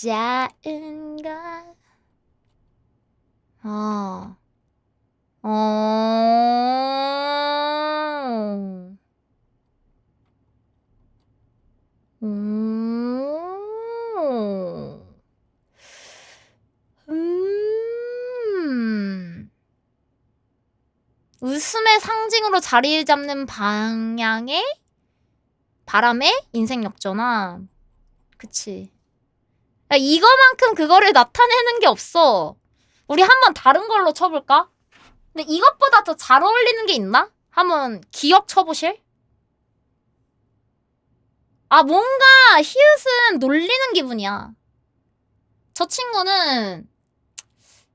작은가 어. 어. 음. 음. 웃음의 상징으로 자리 잡는 방향의 바람의 인생 역전아. 그치. 야, 이거만큼 그거를 나타내는 게 없어. 우리 한번 다른 걸로 쳐볼까? 근데 이것보다 더 잘 어울리는 게 있나? 한번 기억 쳐보실? 아, 뭔가 히읗은 놀리는 기분이야. 저 친구는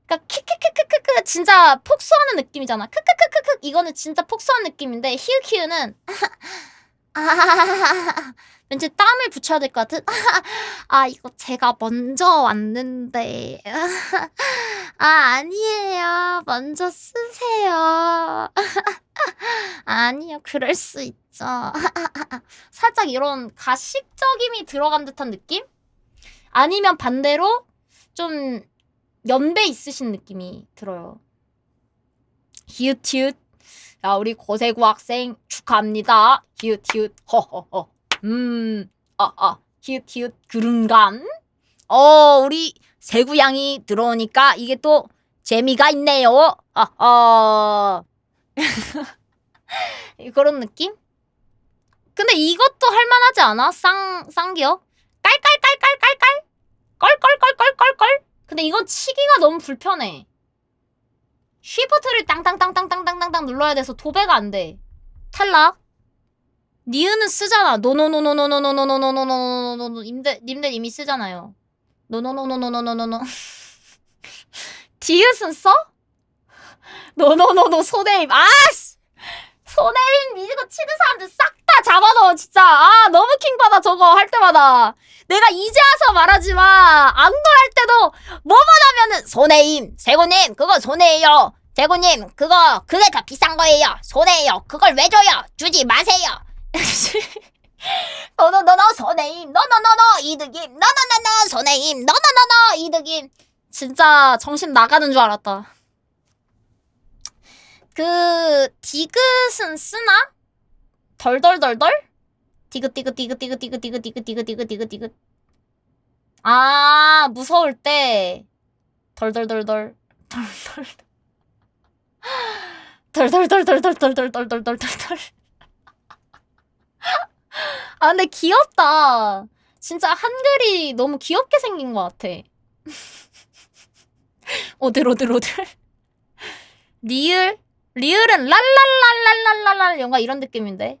그니까 키키키키키크 진짜 폭소하는 느낌이잖아. 크크크크크 이거는 진짜 폭소한 느낌인데 히읗히읗은 아 왠지 땀을 붙여야 될 것 같은? 아 이거 제가 먼저 왔는데. 아 아니에요. 먼저 쓰세요. 아니요 그럴 수 있죠. 살짝 이런 가식적임이 들어간 듯한 느낌? 아니면 반대로 좀 연배 있으신 느낌이 들어요. 히읗히읗 야 우리 고세구 학생 축하합니다 히읗 히읗 허허허 음, 아, 아, 히읗, 히읗, 그른감. 어, 우리 세구양이 들어오니까 이게 또 재미가 있네요. 아, 아. 그런 느낌? 근데 이것도 할만하지 않아? 쌍, 쌍기요? 깔깔깔깔깔깔? 껄껄껄껄껄껄? 근데 이건 치기가 너무 불편해. 쉬프트를 땅땅땅땅땅땅땅땅 눌러야 돼서 도배가 안 돼. 탈락. 니은은 쓰잖아. 노노노노노노노노노노노노노노 님들 님들 이미 쓰잖아요. 노노노노노노노노노 디귿은 써? 노노노노 손해임. 아씨. 손해임 이거 치는 사람들 싹다 잡아넣어 진짜. 아 너무 킹받아 저거 할 때마다. 내가 이제 와서 말하지만 안걸할 때도 뭐만 하면은 손해임 세고님 그거 손해예요. 대고님 그거 그게 더 비싼 거예요. 손해예요. 그걸 왜 줘요? 주지 마세요. 너너너너 손해임 너너너너 이득임 너너너너 손해임 너너너너 이득임 진짜 정신 나가는 줄 알았다 그 디귿은 쓰나? 덜덜덜덜? 디귿 디귿 디귿 디귿 디귿 디귿 디귿 디귿 디귿 디귿 디귿 아 무서울 때 덜덜덜덜 덜덜 덜덜덜덜덜덜덜덜덜덜덜 아 근데 귀엽다. 진짜 한글이 너무 귀엽게 생긴 것 같아. 오들 오들 오들. 리을 리을은 랄랄랄랄랄랄랄 영화 이런 느낌인데.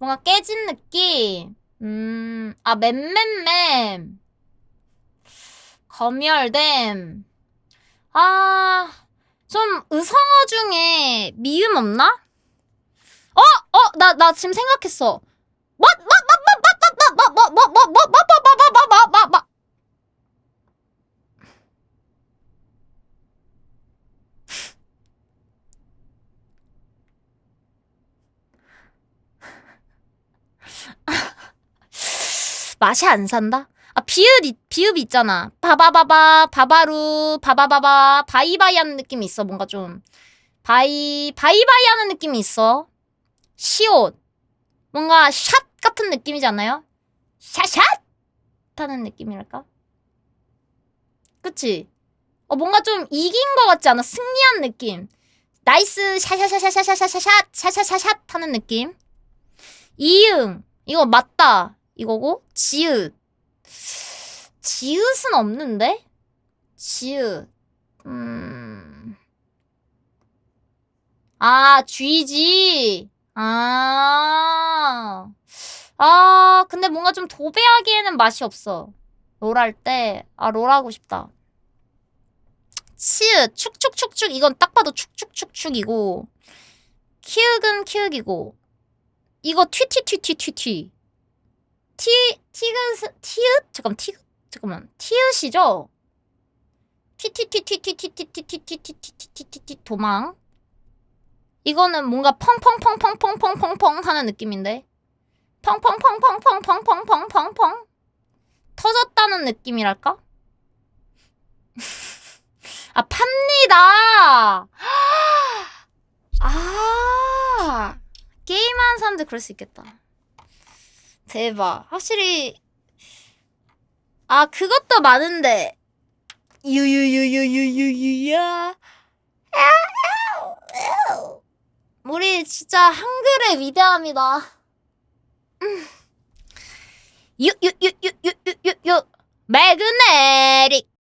뭔가 깨진 느낌. 음, 아, 맴맴맴. 검열됨. 아, 좀 의성어 중에 미음 없나? 어, 어, 나, 나 지금 생각했어. 뭐, 맛이 안 산다? 아, 비읍, 이- 비읍 있잖아. 바바바바, 바바루, 바바바바, 바이바이 하는 느낌이 있어. 뭔가 좀. 바이, 바이바이 하는 느낌이 있어. 시옷. 뭔가 샷 같은 느낌이지 않나요? 샷샷! 하는 느낌이랄까? 그치? 어, 뭔가 좀 이긴 것 같지 않아? 승리한 느낌. 나이스, 샤샤샤샤샤샤샤샷, 샤샤샤샷 하는 느낌. 이응. 이거 맞다. 이거고. 지읒. 지읒은 없는데? 지읒. 음. 아, 쥐지. 아. 아, 근데 뭔가 좀 도배하기에는 맛이 없어. 롤 할 때, 아, 롤 하고 싶다. 치읓, 축축축축, 이건 딱 봐도 축축축축이고, 키읔은 키읔이고, 이거 튀튀튀튀튀튀. 티, 티귿, 티읕? 잠깐, 티귿? 잠깐만, 티읕이죠? 튀튀튀튀튀튀튀튀튀튀튀튀튀튀 도망. 이거는 뭔가 펑펑펑펑펑펑펑펑 하는 느낌인데. 펑펑펑펑펑펑펑펑펑펑 터졌다는 느낌이랄까? 아 팝니다. 아 게임하는 사람들 그럴 수 있겠다. 대박. 확실히 아 그것도 많은데 유유유유유유유야. 우리 진짜 한글의 위대함이다. 유유유유유유유 매그네릭